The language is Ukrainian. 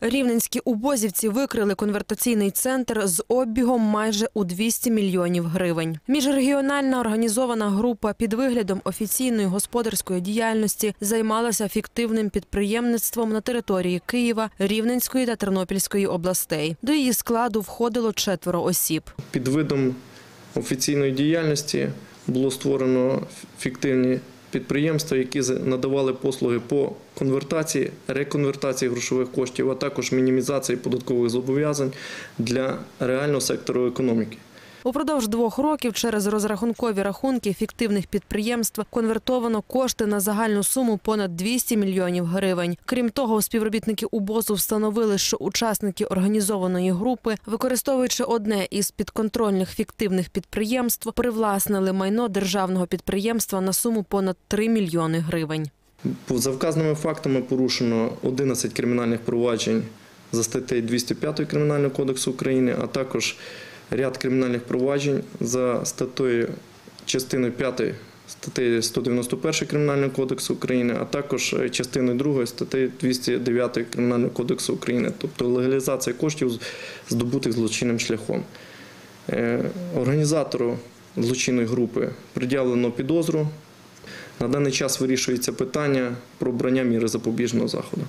Рівненські убозівці викрили конвертаційний центр з обігом майже у 200 мільйонів гривень. Міжрегіональна організована група під виглядом офіційної господарської діяльності займалася фіктивним підприємництвом на території Києва, Рівненської та Тернопільської областей. До її складу входило четверо осіб. Під видом офіційної діяльності було створено фіктивні підприємства, які надавали послуги по конвертації, реконвертації грошових коштів, а також мінімізації податкових зобов'язань для реального сектору економіки. Упродовж двох років через розрахункові рахунки фіктивних підприємств конвертовано кошти на загальну суму понад 200 мільйонів гривень. Крім того, співробітники УБОЗу встановили, що учасники організованої групи, використовуючи одне із підконтрольних фіктивних підприємств, привласнили майно державного підприємства на суму понад 3 мільйони гривень. За вказаними фактами порушено 11 кримінальних проваджень за статтею 205 Кримінального кодексу України, а також ряд кримінальних проваджень за статтею частиною 5 статтею 191 Кримінального кодексу України, а також е, частиною 2 статтею 209 Кримінального кодексу України, тобто легалізація коштів, здобутих злочинним шляхом. Е, Організатору злочинної групи пред'явлено підозру. На даний час вирішується питання про обрання міри запобіжного заходу.